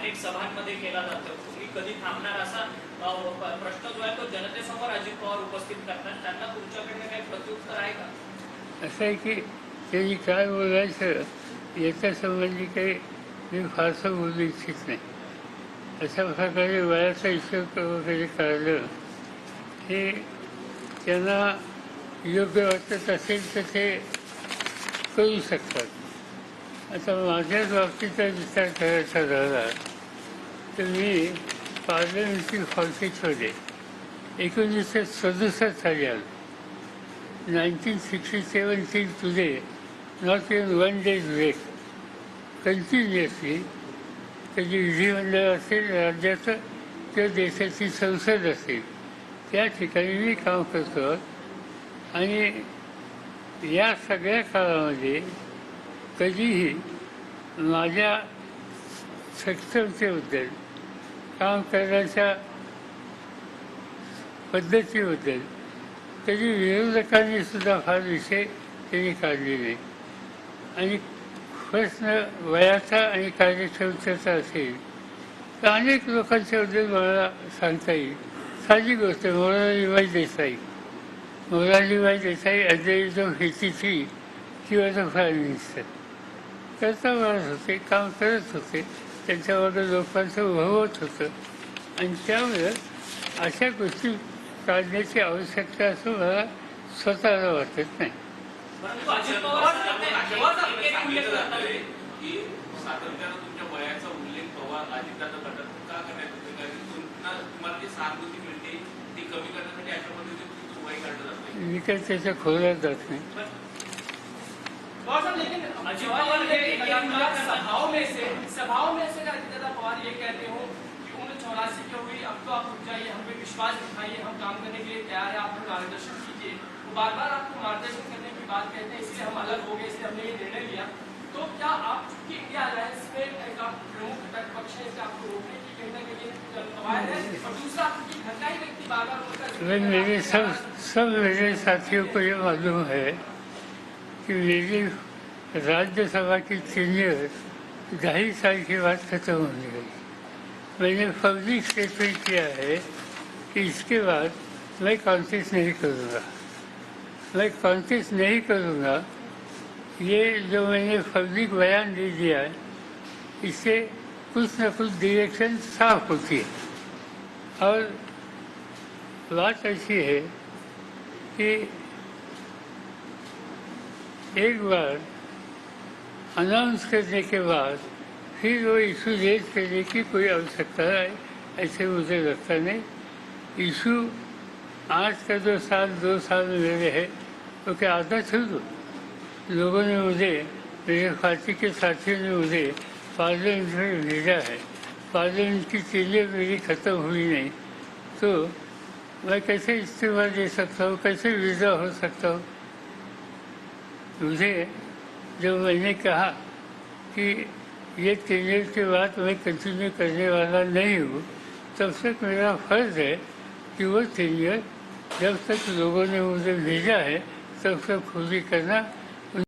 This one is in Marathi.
अनेक सभांमध्ये केला जातो. तुम्ही कधी थांबणार असा प्रश्न जो आहे तो जनतेसमोर अजित पवार उपस्थित करतात. त्यांना तुमच्याकडे काही प्रत्युत्तर आहे का? असं आहे की त्यांनी काय बोलायचं याच्या संबंधी काही मी फारसं बोलू इच्छित नाही. अशा प्रकारे वयाचा हिशोब वगैरे काढलं हे त्यांना योग्य वाटत असेल तर ते करू शकतात. आता माझ्याच बाबतीचा विचार करायचा झाला तर मी पार्लमेंटरी हॉलसेटमध्ये एकोणीसशे सदुसष्ट साली. आलो 1967 till today not in one day's late continuously त्याची विधिमंडळ असेल राज्याचं किंवा देशाची संसद असेल त्या ठिकाणी मी काम करतो. आणि या सगळ्या काळामध्ये कधीही माझ्या सक्षमतेबद्दल काम करण्याच्या पद्धतीबद्दल कधी विरोधकांनी सुद्धा फार विषय त्यांनी काढले नाही. आणि प्रश्न वयाचा आणि कार्यक्षमतेचा असेल तर अनेक लोकांच्याबद्दल मला सांगता येईल. साधी गोष्ट मोरारीबाई देसाई. मोरारीबाई देसाई अजय जो हेतीची किंवा जो प्राईम करता माणस होते काम करत होते त्याच्यावर लोकांचं होत होतं. आणि त्यामुळे अशा गोष्टी काढण्याची आवश्यकता असं मला स्वतःला वाटत नाही. मी काय त्याच्या खोल्यात जात नाही. लेकिन अजित पवार सभाओं में से सभाओं में से दादा पवार ये कहते हो कि चौरासी की हुई अब तो आप रुक जाइए हम पे विश्वास दिखाइए हम काम करने के लिए तैयार है आप लोग मार्गदर्शन कीजिए। वो बार बार आपको मार्गदर्शन करने की बात कहते हैं इसलिए हम अलग हो गए इसलिए हमने ये निर्णय लिया। तो क्या आप चूँकि इंडिया अलायंस में एक प्रमुख घटक पक्ष है आपको रोकने की कहीं ना कहीं कवायद है? और दूसरा घर ही व्यक्ति बार बार उनका मेरे सब सब मेरे साथियों को ये मालूम है। मेरी राज्यसभा की सीनियर ढाई साल के बाद खत्म होने गई। मैंने पब्लिक स्टेटमेंट किया है कि इसके बाद मैं कॉन्टेस्ट नहीं करूँगा। मैं कॉन्टेस्ट नहीं करूँगा, ये जो मैंने पब्लिक बयान दे दिया है इससे कुछ न कुछ डिरेक्शन साफ़ होती है। और बात ऐसी है कि एक बार अनाउंस करने के बाद फिर वो इशू रेज करने की कोई आवश्यकता है, ऐसे मुझे लगता नहीं। इशू आज का जो साल, दो साल मेरे है वो क्या आदत है तो लोगों ने मुझे, मेरे पार्टी के साथियों ने मुझे पार्लियामेंट में भेजा है। पार्लियामेंट की चीज़ें मेरी खत्म हुई नहीं। तो मैं कैसे इस्तीफा दे सकता हूँ? कैसे विदा हो सकता हूँ? मुझे जब मैंने कहा कि ये टेनियर के बाद मैं कंटिन्यू करने वाला नहीं हूँ तब तक मेरा फर्ज है कि वो टेनियर जब तक लोगों ने मुझे भेजा है तब तक पूरी करना